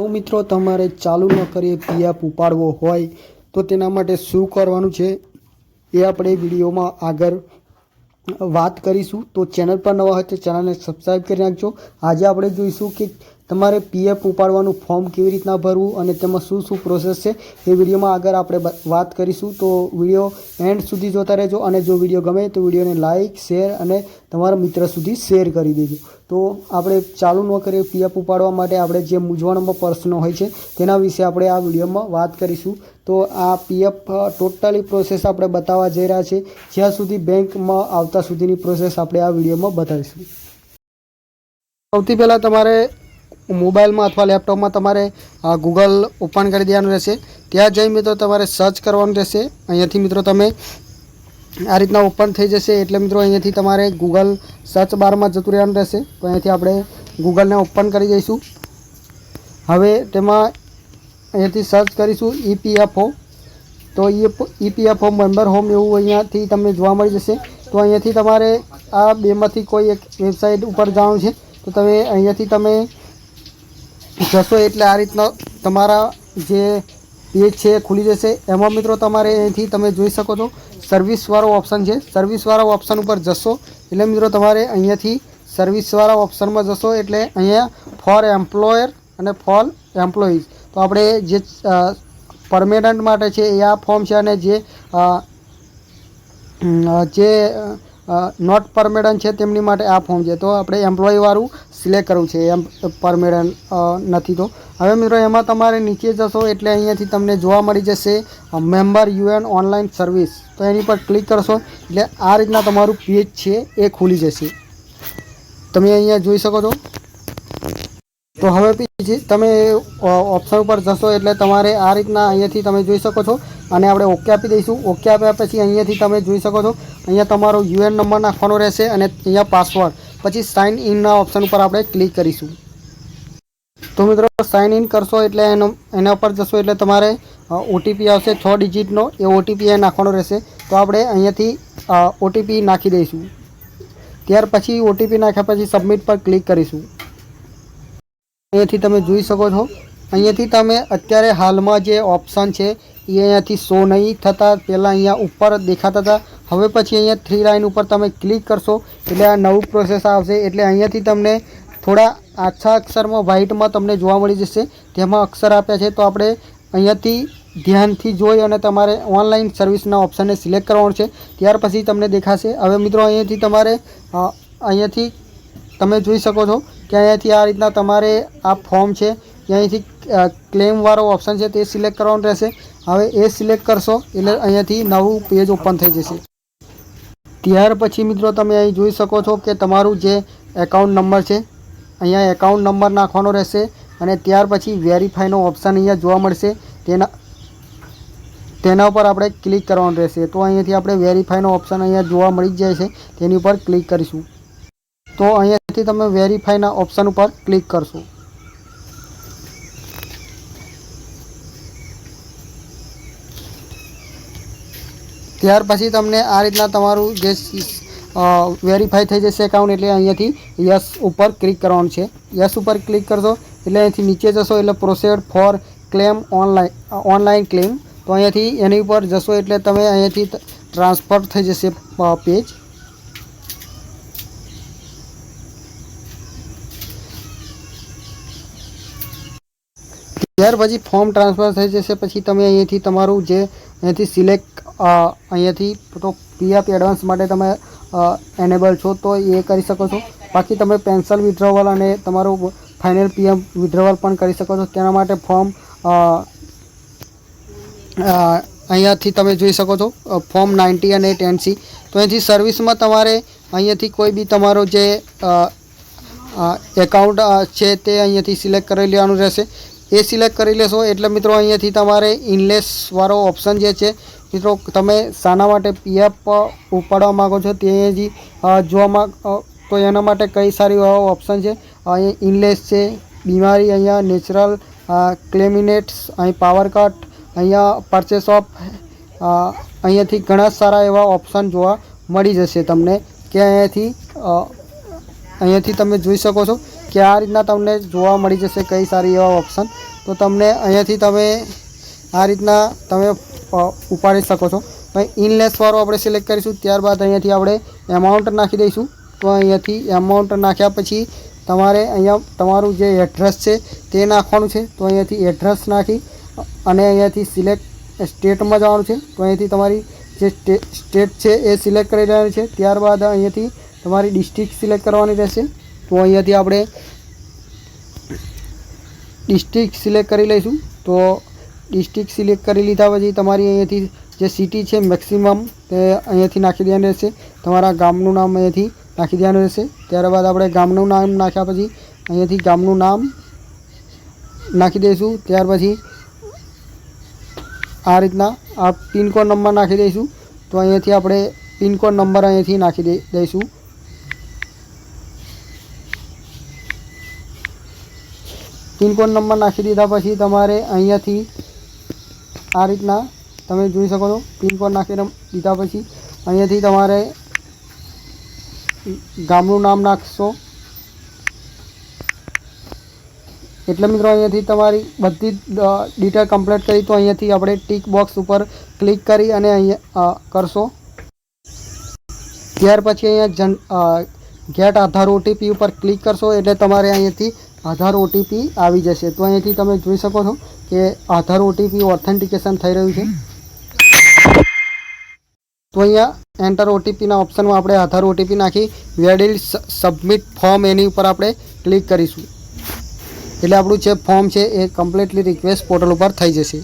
તો મિત્રો, તમારે ચાલુ ન કરીએ પીએફ ઉપાડવો હોય તો તેના માટે શું કરવાનું છે એ આપણે વિડીયોમાં આગળ વાત કરીશું. તો ચેનલ પર નવા હોય તો ચેનલને સબસ્ક્રાઈબ કરી નાખજો. આજે આપણે જોઈશું કે તમારે પીએફ ઉપાડવાનું ફોર્મ કેવી રીતના ભરવું અને તેમાં શું શું પ્રોસેસ છે એ વિડીયોમાં આગળ આપણે વાત કરીશું. તો વીડિયો એન્ડ સુધી જોતા રહેજો અને જો વીડિયો ગમે તો વિડીયોને લાઇક શેર અને તમારા મિત્ર સુધી શેર કરી દેજો. તો આપણે ચાલુ ન કરીએ પીએફ ઉપાડવા માટે, આપણે જે મૂંઝવણમાં પ્રશ્નો હોય છે તેના વિશે આપણે આ વિડીયોમાં વાત કરીશું. તો આ પીએફ ટોટલી પ્રોસેસ આપણે બતાવવા જઈ રહ્યા છે. જ્યાં સુધી બેંકમાં આવતા સુધીની પ્રોસેસ આપણે આ વિડીયોમાં બતાવીશું. સૌથી પહેલાં તમારે મોબાઈલમાં અથવા લેપટોપમાં તમારે ગૂગલ ઓપન કરી દેવાનું રહેશે. ત્યાં જઈ મિત્રો તમારે સર્ચ કરવાનું રહેશે. અહીંયાથી મિત્રો તમે આ રીતના ઓપન થઈ જશે એટલે મિત્રો અહીંયાથી તમારે ગૂગલ સર્ચ બારમાં જતું રહેવાનું રહેશે. તો અહીંયાથી આપણે ગૂગલને ઓપન કરી દઈશું. હવે તેમાં અહીંયાથી સર્ચ કરીશું ઈપીએફઓ તો ઈપીએફઓ મેમ્બર હોમ એવું અહીંયાથી તમને જોવા મળી જશે. તો અહીંયાથી તમારે આ બેમાંથી કોઈ એક વેબસાઇટ ઉપર જવાનું છે. તો તમે અહીંયાથી તમે જશો એટલે આ રીતના તમારા જે પેજ છે ખુલી જશે. એમાં મિત્રો તમારે અહીંથી તમે જોઈ શકો છો સર્વિસવાળો ઓપ્શન છે. સર્વિસવાળા ઓપ્શન ઉપર જશો એટલે મિત્રો તમારે અહીંયાથી સર્વિસવાળા ઓપ્શનમાં જશો એટલે અહીંયા ફોર એમ્પ્લોયર અને ફોર એમ્પ્લોઈઝ તો આપણે જે પરમેનન્ટ માટે છે એ આ ફોર્મ છે અને જે જે નોટ પરમેડન છે તેમની માટે આ ફોર્મ છે. તો આપણે એમ્પ્લોયીવાળું સિલેક્ટ કરવું છે. એમ પરમેડન નથી તો. હવે મિત્રો એમાં તમારે નીચે જશો એટલે અહીંયાથી તમને જોવા મળી જશે મેમ્બર યુએન ઓનલાઈન સર્વિસ તો એની પર ક્લિક કરશો એટલે આ રીતના તમારું પેજ છે એ ખુલી જશે. તમે અહીંયા જોઈ શકો છો. તો હવે પછી તમે ઓપ્શન ઉપર જશો એટલે તમારે આ રીતના અહીંયાથી તમે જોઈ શકો છો. અને આપણે ઓકે આપી દઈશું. ઓકે આપ્યા પછી અહીંયાથી તમે જોઈ શકો છો. અહીંયા તમારો યુએન નંબર નાખવાનો રહેશે અને અહીંયા પાસવર્ડ પછી સાઇન ઇનના ઓપ્શન ઉપર આપણે ક્લિક કરીશું. તો મિત્રો સાઇન ઇન કરશો એટલે એનો, એના ઉપર જશો એટલે તમારે ઓટીપી આવશે છ ડિજિટનો એ ઓટીપી નાખવાનો રહેશે. તો આપણે અહીંયાથી ઓટીપી નાખી દઈશું. ત્યાર પછી ઓટીપી નાખ્યા પછી સબમિટ પર ક્લિક કરીશું. અહીંયાથી તમે જોઈ શકો છો. અહીંયાથી તમે અત્યારે હાલમાં જે ઓપ્શન છે, એ અહીંયાથી શો નહીં થતા. પહેલાં અહીંયા ઉપર દેખાતા હતા. હવે પછી અહીંયા થ્રી લાઇન ઉપર તમે ક્લિક કરશો, એટલે આ નવું પ્રોસેસ આવશે. એટલે અહીંયાથી તમને થોડા આછા અક્ષરમાં વ્હાઇટમાં તમને જોવા મળી જશે. તેમાં અક્ષર આપ્યા છે. તો આપણે અહીંયાથી ધ્યાનથી જોઈ અને તમારે ઓનલાઈન સર્વિસના ઓપ્શનને સિલેક્ટ કરવાનું છે. ત્યાર પછી તમને દેખાશે. હવે મિત્રો અહીંયાથી તમારે અહીંયાથી તમે જોઈ શકો છો. કે અહીંયાથી આ રીતના તમારે આ ફોર્મ છે? એ અહીંથી ક્લેમવાળો ઓપ્શન છે તે સિલેક્ટ કરવાનું રહેશે. હવે એ સિલેક્ટ કરશો એટલે અહીંયાથી નવું પેજ ઓપન થઈ જશે. ત્યાર પછી મિત્રો તમે અહીં જોઈ શકો છો કે તમારું જે એકાઉન્ટ નંબર છે, અહીંયા એકાઉન્ટ નંબર નાખવાનો રહેશે અને ત્યાર પછી વેરીફાઈનો ઓપ્શન અહીંયા જોવા મળશે. તેના તેના ઉપર આપણે ક્લિક કરવાનું રહેશે. તો અહીંયાથી આપણે વેરીફાઈનો ઓપ્શન અહીંયા જોવા મળી જ જાય છે. તેની ઉપર ક્લિક કરીશું. તો અહીંયાથી તમે વેરીફાઈના ઓપ્શન ઉપર ક્લિક કરશો. ત્યાર પછી તમને આ રીતના તમારું જે વેરીફાઈ થઈ જશે એકાઉન્ટ એટલે અહીંયાથી યસ ઉપર ક્લિક કરવાનું છે. યસ ઉપર ક્લિક કરશો એટલે અહીંથી નીચે જશો એટલે proceed for claim online online claim તો અહીંયાથી એની ઉપર જશો એટલે તમે અહીંયાથી ટ્રાન્સફર થઈ જશે પેજ ત્યાર પછી ફોર્મ ટ્રાન્સફર થઈ જશે, પછી તમે અહીંયાથી તમારું જે અહીંયાથી સિલેક્ટ અહીંયાથી તો પીએફ એડવાન્સ માટે તમે એનેબલ છો તો એ કરી શકો છો. બાકી તમે પેન્શન વિડ્રોવલ અને તમારું ફાઇનલ પીએમ વિડ્રોવલ પણ કરી શકો છો. તેના માટે ફોર્મ અહીંયાથી તમે જોઈ શકો છો ફોર્મ નાઇન્ટી અને ટેનસી તો અહીંથી સર્વિસમાં તમારે અહીંયાથી કોઈ બી તમારો જે એકાઉન્ટ છે તે અહીંયાથી સિલેક્ટ કરી લેવાનું રહેશે. એ સિલેક્ટ કરી લેશો. એટલે મિત્રો, અહીંયાથી તમારે ઇનલેસવાળો ઓપ્શન જે છે, મિત્રો, તમે શાના માટે પીએફ ઉપાડવા માગો છો, તે અહીંયાથી જોવા માગ તો એના માટે કઈ સારી ઓપ્શન છે? અહીં ઇનલેસ છે, બીમારી, અહીંયા નેચરલ ક્લેમિનેટ્સ અહીં પાવર કટ અહીંયા પરચેસ ઓફ અહીંયાથી ઘણા સારા એવા ઓપ્શન જોવા મળી જશે તમને. કે અહીંયાથી અહીંયાથી તમે જોઈ શકો છો. કે આ રીતના તમને જોવા મળી જશે કઈ સારી એવા ઓપ્શન તો તમને અહીંયાથી તમે આ રીતના તમે ઉપાડી શકો છો. પછી ઇનલેસવાળો આપણે સિલેક્ટ કરીશું, ત્યારબાદ અહીંયાથી આપણે એમાઉન્ટ નાખી દઈશું. તો અહીંયાથી એમાઉન્ટ નાખ્યા પછી તમારે અહીંયા તમારું જે એડ્રેસ છે તે નાખવાનું છે. તો અહીંયાથી એડ્રેસ નાખી, અને અહીંયાથી સિલેક્ટ સ્ટેટમાં જવાનું છે. તો અહીંયાથી તમારી જે સ્ટે- સ્ટેટ છે એ સિલેક્ટ કરી દેવાની છે. ત્યારબાદ અહીંયાથી તમારી ડિસ્ટ્રિક્ટ સિલેક્ટ કરવાની રહેશે. તો અહીંયાથી આપણે ડિસ્ટ્રિક્ટ સિલેક્ટ કરી લઈશું. તો ડિસ્ટ્રિક્ટ સિલેક્ટ કરી લીધા પછી તમારી અહીંયાથી જે સિટી છે મેક્સિમમ તે અહીંયાથી નાખી દેવાનું રહેશે. તમારા ગામનું નામ અહીંયાથી નાખી દેવાનું રહેશે. ત્યારબાદ આપણે ગામનું નામ નાખ્યા પછી અહીંયાથી ગામનું નામ નાખી દઈશું. ત્યાર પછી આ રીતના આ પિનકોડ નંબર નાખી દઈશું. તો અહીંયાથી આપણે પિનકોડ નંબર અહીંયાથી નાખી દઈ દઈશું. પિનકોડ નંબર નાખી દીધા પછી તમારે અહીંયાથી આ રીતના તમે જોઈ શકો છો. પિનકોડ નાખી દીધા પછી અહીંયાથી તમારે ગામનું નામ નાખશો. એટલે મિત્રો અહીંયાથી તમારી બધી ડિટેલ કમ્પ્લીટ કરી તો અહીંયાથી આપણે ટીક બોક્સ ઉપર ક્લિક કરી અને અહીંયા કરશો. ત્યાર પછી અહીંયા જન ગેટ આધાર ઓટીપી ઉપર ક્લિક કરશો એટલે તમારે અહીંયાથી આધાર ઓટીપી આવી જશે. તો અહીંયાથી તમે જોઈ શકો છો કે આધાર ઓટીપી ઓથેન્ટિકેશન થઈ રહ્યું છે. તો અહીંયા એન્ટર ઓટીપીના ઓપ્શનમાં આપણે આધાર ઓટીપી નાખી વેડિલ સબમિટ ફોર્મ એની ઉપર આપણે ક્લિક કરીશું. એટલે આપણું જે ફોર્મ છે એ કમ્પ્લીટલી રિક્વેસ્ટ પોર્ટલ ઉપર થઈ જશે.